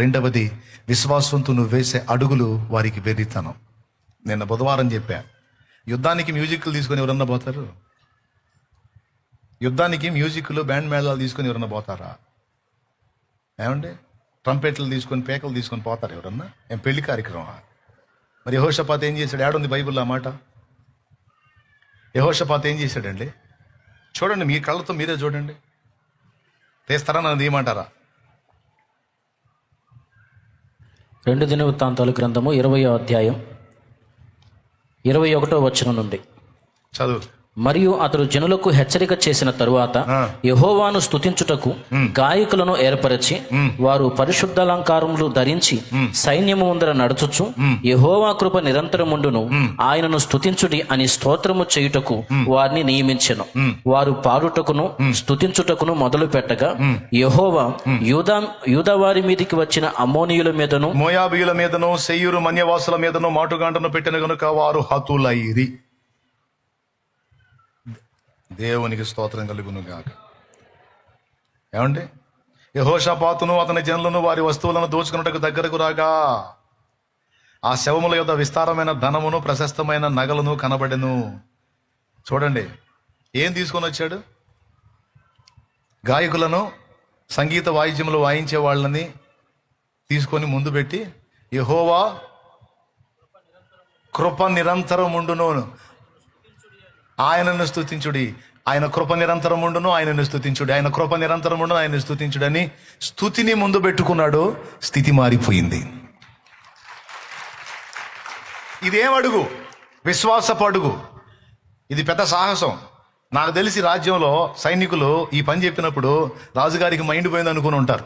రెండవది విశ్వాసంతో నువ్వు వేసే అడుగులు వారికి వెరితనం నిన్న బుధవారం చెప్పా యుద్ధానికి మ్యూజిక్లు తీసుకొని ఎవరన్నా పోతారు? యుద్ధానికి మ్యూజిక్లు బ్యాండ్ మేళాలు తీసుకొని ఎవరన్నా పోతారా? ఏమండి? ట్రంపెట్లు తీసుకొని పేకలు తీసుకొని పోతారు ఎవరన్నా? ఏం పెళ్ళి కార్యక్రమం మరి యహోషపాత ఏం చేశాడు? ఏడుంది బైబిల్లో ఆ మాట? యహోషపాత ఏం చేశాడండి? చూడండి మీ కళ్ళతో మీరే చూడండి. తీస్తారా నన్ను తీయమంటారా? రెండు దినవృత్తాంతాలు గ్రంథము ఇరవయో అధ్యాయం ఇరవై ఒకటో వచనం నుండి. చదువు. మరియు అతడు జనులకు హెచ్చరిక చేసిన తరువాత. యహోవాను స్తుతించుటకు గాయకులను ఏర్పరచి వారు పరిశుద్ధాలంకారములు ధరించి సైన్యము ముందర నడుచుచు యహోవా కృప నిరంతరముండును. ఆయనను స్తుతించుడి అని స్తోత్రము చేయుటకు వారిని నియమించెను. వారు పాడుటకును స్తుతించుటకును మొదలు పెట్టగా యహోవా యూదా యూదవారి మీదికి వచ్చిన అమోనియుల మీదను మోయాబీయుల మీదను సెయ్యూరు మన్యవాసుల మీదను మాటుగాంటను పెట్టిన గనుక వారు హతులైరి. దేవునికి స్తోత్రం కలుగును గాక. ఏమండి? యహోషపాతును అతని జనులను వారి వస్తువులను దోచుకున్నట్టుకు దగ్గరకు రాగా ఆ శవముల యొక్క విస్తారమైన ధనమును ప్రశస్తమైన నగలను కనబడెను. చూడండి ఏం తీసుకొని వచ్చాడు? గాయకులను సంగీత వాయిద్యములు వాయించే వాళ్ళని తీసుకొని ముందు పెట్టి యహోవా కృప నిరంతరం ఉండును ఆయనను స్థుతించుడి ఆయన కృప నిరంతరం ఉండును ఆయనను స్తుతించుడి. ఆయన కృప నిరంతరం ఉండును ఆయన స్థుతించుడని స్థుతిని ముందు పెట్టుకున్నాడు. స్థితి మారిపోయింది. ఇదేం అడుగు? విశ్వాసపు అడుగు. ఇది పెద్ద సాహసం. నాకు తెలిసి రాజ్యంలో సైనికులు ఈ పని చెప్పినప్పుడు రాజుగారికి మైండ్ పోయింది అనుకుని ఉంటారు.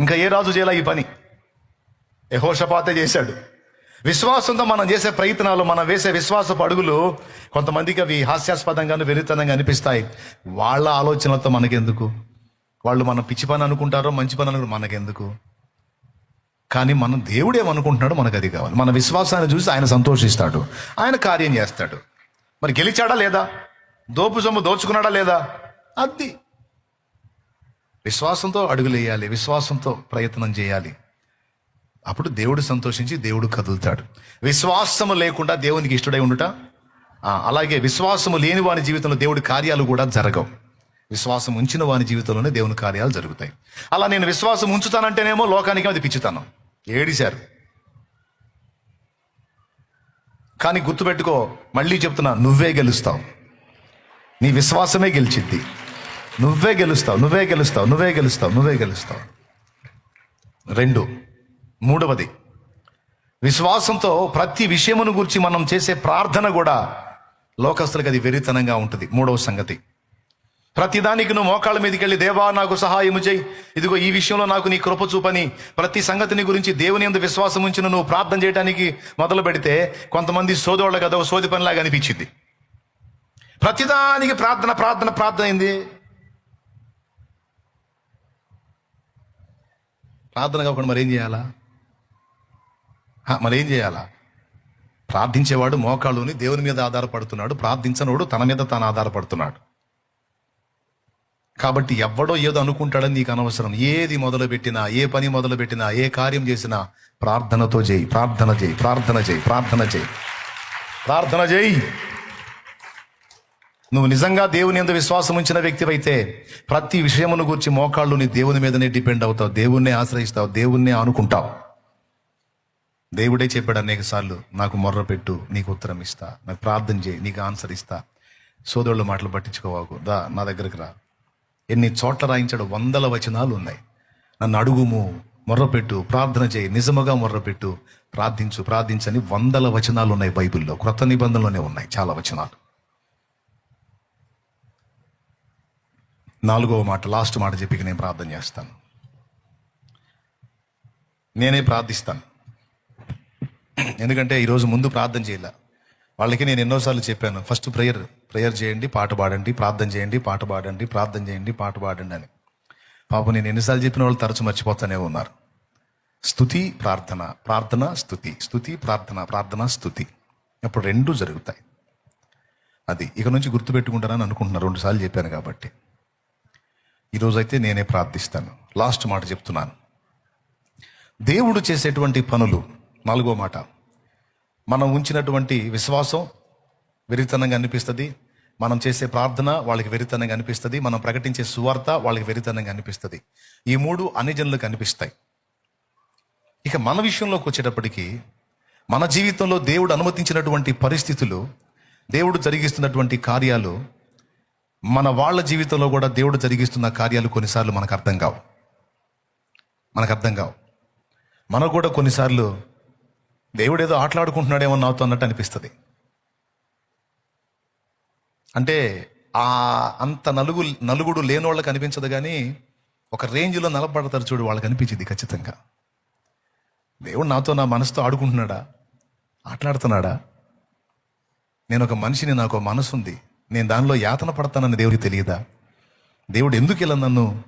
ఇంకా ఏ రాజు చేయాల ఈ పని? యహోషపాతే చేశాడు. విశ్వాసంతో మనం చేసే ప్రయత్నాలు మనం వేసే విశ్వాసపు అడుగులు కొంతమందికి అవి హాస్యాస్పదంగాను వెరితనంగా అనిపిస్తాయి. వాళ్ళ ఆలోచనలతో మనకెందుకు? వాళ్ళు మన పిచ్చి పని అనుకుంటారో మంచి పని అనుకుంటారు మనకెందుకు? కానీ మనం దేవుడేమనుకుంటున్నాడో మనకు అది కావాలి. మన విశ్వాసాన్ని చూసి ఆయన సంతోషిస్తాడు. ఆయన కార్యం చేస్తాడు. మరి గెలిచాడా లేదా? దోపు సొమ్ము దోచుకున్నాడా లేదా? అది. విశ్వాసంతో అడుగులేయాలి విశ్వాసంతో ప్రయత్నం చేయాలి. అప్పుడు దేవుడు సంతోషించి దేవుడు కదులుతాడు. విశ్వాసము లేకుండా దేవునికి ఇష్టడై ఉండుట? అలాగే విశ్వాసము లేని వాని జీవితంలో దేవుడి కార్యాలు కూడా జరగవు. విశ్వాసం ఉంచిన వాని జీవితంలోనే దేవుని కార్యాలు జరుగుతాయి. అలా నేను విశ్వాసం ఉంచుతానంటేనేమో లోకానికి అది పిచ్చుతాను. ఏడిశారు. కానీ గుర్తుపెట్టుకో మళ్ళీ చెప్తున్నా నువ్వే గెలుస్తావు. నీ విశ్వాసమే గెలిచిద్ది. నువ్వే గెలుస్తావు నువ్వే గెలుస్తావు నువ్వే గెలుస్తావు నువ్వే గెలుస్తావు. రెండు. మూడవది విశ్వాసంతో ప్రతి విషయమును గురించి మనం చేసే ప్రార్థన కూడా లోకస్తులకు అది వెరితనంగా ఉంటుంది. మూడవ సంగతి ప్రతిదానికి నువ్వు మోకాళ్ళ మీదకి వెళ్ళి దేవా నాకు సహాయము చేయి. ఇదిగో ఈ విషయంలో నాకు నీ కృప చూపని ప్రతి సంగతిని గురించి దేవుని ఎందు విశ్వాసం ఉంచిన నువ్వు ప్రార్థన చేయడానికి మొదలు పెడితే కొంతమంది సోదోళ్ళ కదా సోది పనిలాగా అనిపించింది. ప్రతిదానికి ప్రార్థన ప్రార్థన ప్రార్థన అయింది. ప్రార్థన కాకుండా మరేం చేయాలా? హ, ఏం చేయాలా? ప్రార్థించేవాడు మోకాళ్ళుని దేవుని మీద ఆధారపడుతున్నాడు. ప్రార్థించనోడు తన మీద తాను ఆధారపడుతున్నాడు. కాబట్టి ఎవడో ఏదో అనుకుంటాడని నీకు అనవసరం. ఏది మొదలుపెట్టినా ఏ పని మొదలుపెట్టినా ఏ కార్యం చేసినా ప్రార్థనతో చేయి ప్రార్థన చేయి ప్రార్థన చేయి ప్రార్థన చేయి. ప్రార్థన చేయి. నువ్వు నిజంగా దేవుని ఎందు విశ్వాసం ఉంచిన వ్యక్తివైతే ప్రతి విషయమును గురించి మోకాళ్ళు నీ దేవుని మీదనే డిపెండ్ అవుతావు. దేవుణ్ణి ఆశ్రయిస్తావు. దేవుణ్ణి అనుకుంటావు దేవుడే చెప్పాడు అనేక సార్లు నాకు మొర్ర పెట్టు నీకు ఉత్తరం ఇస్తా నాకు ప్రార్థన చేయి నీకు ఆన్సర్ ఇస్తా. సోదరుల మాటలు పట్టించుకోవాకు. దా నా దగ్గరికి రా. ఎన్ని చోట్ల రాయించాడు? వందల వచనాలు ఉన్నాయి. నన్ను అడుగుము మొర్రపెట్టు ప్రార్థన చేయి నిజముగా మొర్రపెట్టు ప్రార్థించు ప్రార్థించని వందల వచనాలు ఉన్నాయి బైబిల్లో. క్రొత్త నిబంధనలోనే ఉన్నాయి చాలా వచనాలు. నాలుగవ మాట లాస్ట్ మాట చెప్పి నేను ప్రార్థన చేస్తాను. నేనే ప్రార్థిస్తాను. ఎందుకంటే ఈరోజు ముందు ప్రార్థన చేయాల. వాళ్ళకి నేను ఎన్నోసార్లు చెప్పాను ఫస్ట్ ప్రేయర్ ప్రేయర్ చేయండి పాట పాడండి ప్రార్థన చేయండి పాట పాడండి ప్రార్థన చేయండి పాట పాడండి అని. పాపం నేను ఎన్నిసార్లు చెప్పిన వాళ్ళు తరచు మర్చిపోతానే ఉన్నారు. స్థుతి ప్రార్థన ప్రార్థన స్థుతి స్థుతి ప్రార్థన ప్రార్థన స్థుతి అప్పుడు రెండు జరుగుతాయి. అది ఇక నుంచి గుర్తుపెట్టుకుంటానని అనుకుంటున్నాను రెండుసార్లు చెప్పాను కాబట్టి. ఈరోజైతే నేనే ప్రార్థిస్తాను. లాస్ట్ మాట చెప్తున్నాను. దేవుడు చేసేటువంటి పనులు నాలుగో మాట. మనం ఉంచినటువంటి విశ్వాసం వెరితనంగా అనిపిస్తుంది. మనం చేసే ప్రార్థన వాళ్ళకి వెరితనంగా అనిపిస్తుంది. మనం ప్రకటించే సువార్త వాళ్ళకి వెరితనంగా అనిపిస్తుంది. ఈ మూడు అన్ని జనులకు అనిపిస్తాయి. ఇక మన విషయంలోకి వచ్చేటప్పటికి మన జీవితంలో దేవుడు అనుమతించినటువంటి పరిస్థితులు దేవుడు జరిగిస్తున్నటువంటి కార్యాలు మన వాళ్ళ జీవితంలో కూడా దేవుడు జరిగిస్తున్న కార్యాలు కొన్నిసార్లు మనకు అర్థం కావు. మనకు అర్థం కావు. మనకు కూడా కొన్నిసార్లు దేవుడు ఏదో ఆటలాడుకుంటున్నాడేమో నాతో అన్నట్టు అనిపిస్తుంది. అంటే ఆ అంత నలుగు నలుగుడు లేని వాళ్ళకి అనిపించదు కానీ ఒక రేంజ్లో నిలబడతారు చూడు వాళ్ళకి అనిపించింది ఖచ్చితంగా. దేవుడు నాతో నా మనసుతో ఆడుకుంటున్నాడా? ఆటలాడుతున్నాడా? నేను ఒక మనిషిని నాకు మనసు ఉంది నేను దానిలో యాతన పడతానని దేవుడికి తెలియదా? దేవుడు ఎందుకు ఇలా నన్ను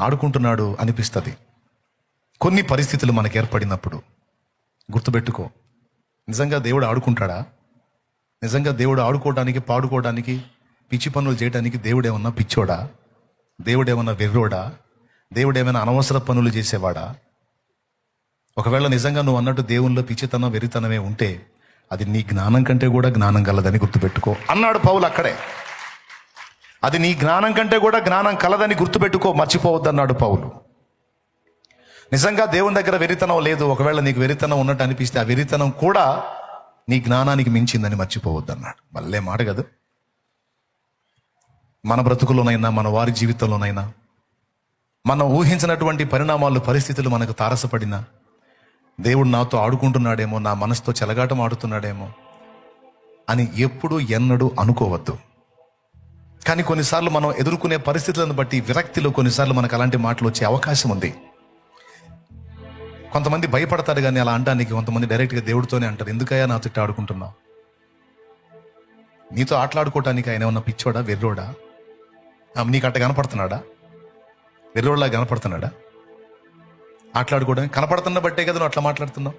ఆడుకుంటున్నాడు అనిపిస్తుంది. కొన్ని పరిస్థితులు మనకు ఏర్పడినప్పుడు. గుర్తుపెట్టుకో. నిజంగా దేవుడు ఆడుకుంటాడా? నిజంగా దేవుడు ఆడుకోవడానికి పాడుకోవడానికి పిచ్చి పనులు చేయడానికి దేవుడేమన్నా పిచ్చోడా? దేవుడేమన్నా వెర్రోడా? దేవుడు ఏమైనా అనవసర పనులు చేసేవాడా? ఒకవేళ నిజంగా నువ్వు అన్నట్టు దేవునిలో పిచ్చితనం వెరితనమే ఉంటే అది నీ జ్ఞానం కంటే కూడా జ్ఞానం కలదని గుర్తుపెట్టుకో. అన్నాడు పౌలు అక్కడే. అది నీ జ్ఞానం కంటే కూడా జ్ఞానం కలదని గుర్తుపెట్టుకో మర్చిపోవద్దన్నాడు పౌలు. నిజంగా దేవుని దగ్గర వెరితనం లేదు. ఒకవేళ నీకు వెరితనం ఉన్నట్టు అనిపిస్తే ఆ వెరితనం కూడా నీ జ్ఞానానికి మించిందని మర్చిపోవద్దన్నాడు. మళ్ళీ మాట కదా. మన బ్రతుకులోనైనా మన వారి జీవితంలోనైనా మనం ఊహించినటువంటి పరిణామాలు పరిస్థితులు మనకు తారసపడినా దేవుడు నాతో ఆడుకుంటున్నాడేమో నా మనసుతో చెలగాటం ఆడుతున్నాడేమో అని ఎప్పుడు ఎన్నడూ అనుకోవద్దు. కానీ కొన్నిసార్లు మనం ఎదుర్కొనే పరిస్థితులను బట్టి విరక్తిలో కొన్నిసార్లు మనకు అలాంటి మాటలు వచ్చే అవకాశం ఉంది. కొంతమంది భయపడతారు కానీ అలా అంటానికి కొంతమంది డైరెక్ట్గా దేవుడితోనే అంటారు. ఎందుకయ్యా నాతో ఇట్ట ఆడుకుంటున్నావు? నీతో ఆటలాడుకోవటానికి ఆయన ఏమన్నా పిచ్చోడా? వెర్రోడా? నీకు అట్ట కనపడుతున్నాడా? వెర్రోడ్లా కనపడుతున్నాడా? ఆటలాడుకోవడానికి కనపడుతున్న బట్టే కదా నువ్వు అట్లా మాట్లాడుతున్నావు?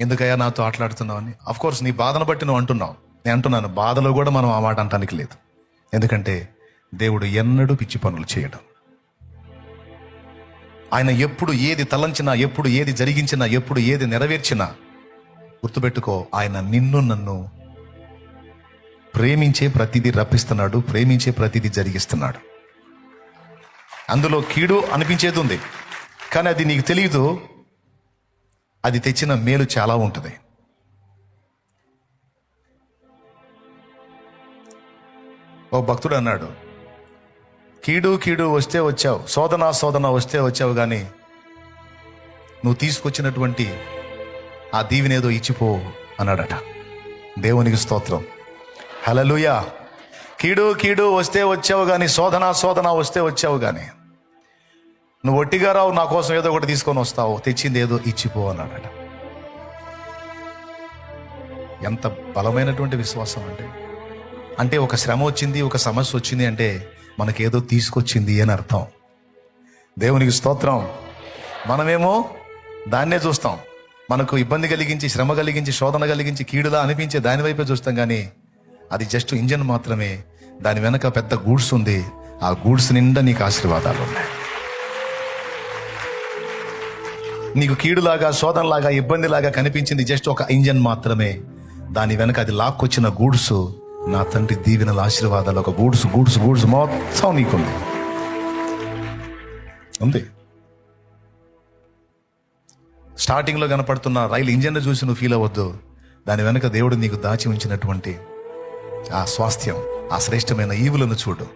ఎందుకయ్యా నాతో ఆటలాడుతున్నావు అని? కోర్స్ నీ బాధను బట్టి నువ్వు అంటున్నావు. నేను అంటున్నాను బాధలో కూడా మనం ఆ మాట అంటానికి లేదు. ఎందుకంటే దేవుడు ఎన్నడూ పిచ్చి పనులు చేయడం. ఆయన ఎప్పుడు ఏది తలంచినా ఎప్పుడు ఏది జరిగించినా ఎప్పుడు ఏది నెరవేర్చినా గుర్తుపెట్టుకో ఆయన నిన్ను నన్ను ప్రేమించే ప్రతిదీ రప్పిస్తున్నాడు ప్రేమించే ప్రతిదీ జరిగిస్తున్నాడు. అందులో కీడు అనిపించేది ఉంది. కానీ అది నీకు తెలియదు అది తెచ్చిన మేలు చాలా ఉంటుంది. ఓ భక్తుడు అన్నాడు కీడు కీడు వస్తే వచ్చావు. శోధన శోధన వస్తే వచ్చావు కానీ నువ్వు తీసుకొచ్చినటువంటి ఆ దీవినేదో ఇచ్చిపో అన్నాడట. దేవునికి స్తోత్రం. హలలుయా కీడు కీడు వస్తే వచ్చావు కానీ శోధన శోధన వస్తే వచ్చావు కానీ నువ్వు ఒట్టిగా రావు నా కోసం ఏదో ఒకటి తీసుకొని వస్తావు. తెచ్చింది ఏదో ఇచ్చిపో అన్నాడట. ఎంత బలమైనటువంటి విశ్వాసం అంటే. అంటే ఒక శ్రమ వచ్చింది ఒక సమస్య వచ్చింది అంటే మనకేదో తీసుకొచ్చింది అని అర్థం. దేవునికి స్తోత్రం. మనమేమో దాన్నే చూస్తాం. మనకు ఇబ్బంది కలిగించి శ్రమ కలిగించి శోధన కలిగించి కీడులా అనిపించే దాని వైపే చూస్తాం కానీ అది జస్ట్ ఇంజన్ మాత్రమే. దాని వెనక పెద్ద గూడ్స్ ఉంది. ఆ గూడ్స్ నిండా నీకు ఆశీర్వాదాలు ఉన్నాయి. నీకు కీడులాగా శోధనలాగా ఇబ్బందిలాగా కనిపించింది జస్ట్ ఒక ఇంజన్ మాత్రమే. దాని వెనక అది లాక్కొచ్చిన గూడ్స్. నా తండ్రి దీవెనల ఆశీర్వాదాలు ఒక గూడ్స్ గూడ్స్ గూడ్స్ మొత్తం నీకుంది. ఉంది. స్టార్టింగ్లో కనపడుతున్న రైలు ఇంజన్ చూసి నువ్వు ఫీల్ అవ్వద్దు. దాని వెనుక దేవుడు నీకు దాచి ఉంచినటువంటి ఆ స్వాస్థ్యం ఆ శ్రేష్టమైన ఈవులను చూడు.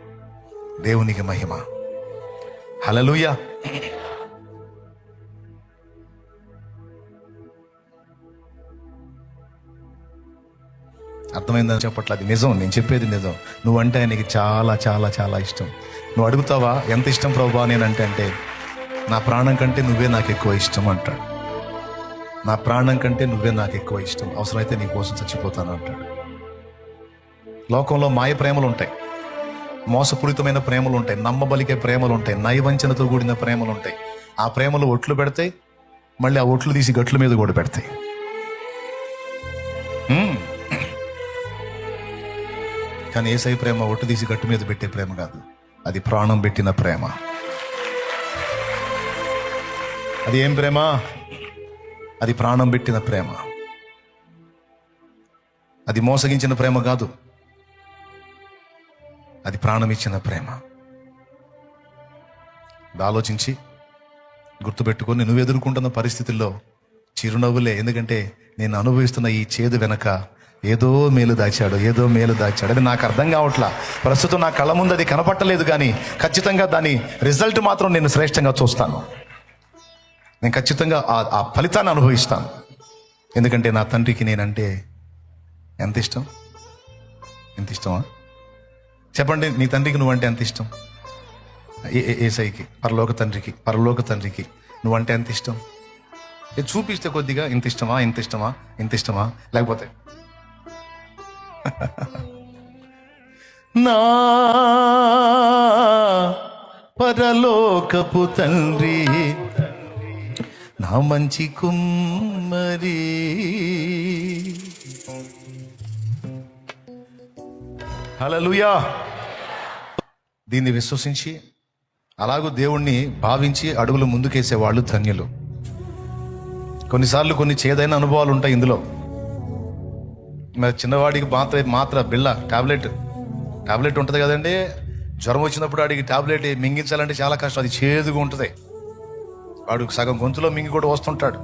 దేవునికి మహిమ. హలలుయా అర్థమైందని చెప్పట్లేదు. నిజం నేను చెప్పేది నిజం. నువ్వంటే ఆయనకి చాలా చాలా చాలా ఇష్టం. నువ్వు అడుగుతావా ఎంత ఇష్టం ప్రభా నేనంటే అంటే నా ప్రాణం కంటే నువ్వే నాకు ఎక్కువ ఇష్టం అంటాడు. నా ప్రాణం కంటే నువ్వే నాకు ఎక్కువ ఇష్టం. అవసరమైతే నీ కోసం చచ్చిపోతాను అంటాడు. లోకంలో మాయ ప్రేమలు ఉంటాయి మోసపూరితమైన ప్రేమలు ఉంటాయి నమ్మబలికే ప్రేమలు ఉంటాయి నైవంచనతో కూడిన ప్రేమలు ఉంటాయి ఆ ప్రేమలు ఒట్లు పెడతాయి. మళ్ళీ ఆ ఒట్లు తీసి గట్ల మీద కూడా పెడతాయి. కానీ ఏసై ప్రేమ ఒట్టు తీసి గట్టు మీద పెట్టే ప్రేమ కాదు. అది ప్రాణం పెట్టిన ప్రేమ. అది ఏం ప్రేమ? అది ప్రాణం పెట్టిన ప్రేమ. అది మోసగించిన ప్రేమ కాదు. అది ప్రాణం ఇచ్చిన ప్రేమ. ఇది ఆలోచించి గుర్తుపెట్టుకొని నువ్వు ఎదుర్కొంటున్న పరిస్థితుల్లో చిరునవ్వులే. ఎందుకంటే నేను అనుభవిస్తున్న ఈ చేదు వెనక ఏదో మేలు దాచాడు ఏదో మేలు దాచాడు. అది నాకు అర్థం కావట్లా. ప్రస్తుతం నా కళ్ళ ముందు అది కనపట్టలేదు కానీ ఖచ్చితంగా దాని రిజల్ట్ మాత్రం నేను శ్రేష్టంగా చూస్తాను. నేను ఖచ్చితంగా ఆ ఆ ఫలితాన్ని అనుభవిస్తాను. ఎందుకంటే నా తండ్రికి నేనంటే ఎంత ఇష్టం? ఎంత ఇష్టమా? చెప్పండి నీ తండ్రికి నువ్వంటే ఎంత ఇష్టం? ఏ- ఏ- ఏసైకి పరలోక తండ్రికి పరలోక తండ్రికి నువ్వంటే ఎంత ఇష్టం? చూపిస్తే కొద్దిగా ఇంత ఇష్టమా ఇంత ఇష్టమా ఇంత ఇష్టమా? లేకపోతే నా పరలోకపు తండ్రి నా మంచి కుమ్మరి. హలలుయా దీన్ని విశ్వసించి అలాగూ దేవుణ్ణి భావించి అడుగులు ముందుకేసే వాళ్ళు ధన్యులు. కొన్నిసార్లు కొన్ని చేదైన అనుభవాలు ఉంటాయి ఇందులో. మరి చిన్నవాడికి మాత్ర మాత్ర బిళ్ళ టాబ్లెట్. టాబ్లెట్ ఉంటుంది కదండి. జ్వరం వచ్చినప్పుడు వాడికి టాబ్లెట్ మింగించాలంటే చాలా కష్టం. అది చేదుగా ఉంటుంది. వాడు సగం గొంతులో మింగి కూడా వస్తుంటాడు.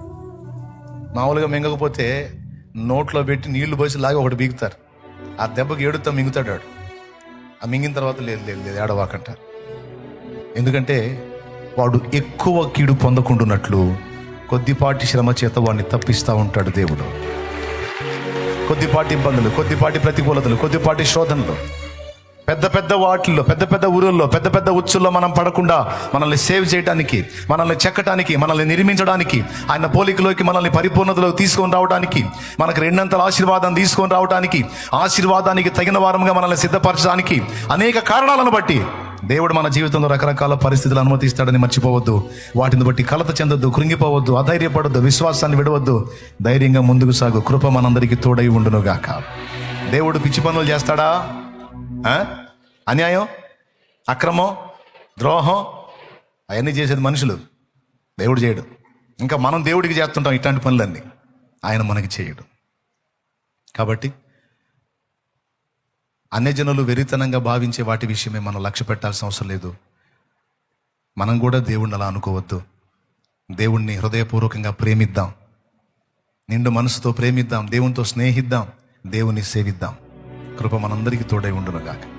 మామూలుగా మింగకపోతే నోట్లో పెట్టి నీళ్ళు పోసి లాగా ఒకటి బీగుతారు ఆ దెబ్బకి ఏడుతా మింగుతాడు వాడు. ఆ మింగిన తర్వాత లేదు లేదు లేదు ఏడవాకంట. ఎందుకంటే వాడు ఎక్కువ కీడు పొందకుండున్నట్లు కొద్దిపాటి శ్రమ చేత వాడిని తప్పిస్తూ ఉంటాడు దేవుడు. కొద్దిపాటి ఇబ్బందులు కొద్దిపాటి ప్రతికూలతలు కొద్దిపాటి శోధనలు. పెద్ద పెద్ద వాటిల్లో పెద్ద పెద్ద ఊరుల్లో పెద్ద పెద్ద ఉచ్చుల్లో మనం పడకుండా మనల్ని సేవ్ చేయడానికి మనల్ని చెక్కడానికి మనల్ని నిర్మించడానికి ఆయన పోలికలోకి మనల్ని పరిపూర్ణతలోకి తీసుకొని రావడానికి మనకు రెండంతల ఆశీర్వాదం తీసుకొని రావడానికి ఆశీర్వాదానికి తగిన వారంగా మనల్ని సిద్ధపరచడానికి అనేక కారణాలను బట్టి దేవుడు మన జీవితంలో రకరకాల పరిస్థితులు అనుమతిస్తాడని మర్చిపోవద్దు. వాటిని బట్టి కలత చెందొద్దు కృంగిపోవద్దు అధైర్యపడొద్దు విశ్వాసాన్ని విడవద్దు. ధైర్యంగా ముందుకు సాగు కృప మనందరికీ తోడై ఉండునుగాక. దేవుడు పిచ్చి పనులు చేస్తాడా? ఆ? అన్యాయం? అక్రమం? ద్రోహం? అవన్నీ చేసేది మనుషులు. దేవుడు చేయడు. ఇంకా మనం దేవుడికి చేస్తుంటాం ఇట్లాంటి పనులన్నీ. ఆయన మనకి చేయడు. కాబట్టి అన్యజనులు వెరితనంగా భావించే వాటి విషయమే మనం లక్ష్య పెట్టాల్సిన అవసరం లేదు. మనం కూడా దేవుణ్ణి అలా అనుకోవద్దు. దేవుణ్ణి హృదయపూర్వకంగా ప్రేమిద్దాం. నిండు మనసుతో ప్రేమిద్దాం. దేవునితో స్నేహిద్దాం. దేవుని సేవిద్దాం. కృప మనందరికీ తోడై ఉండునుగాక.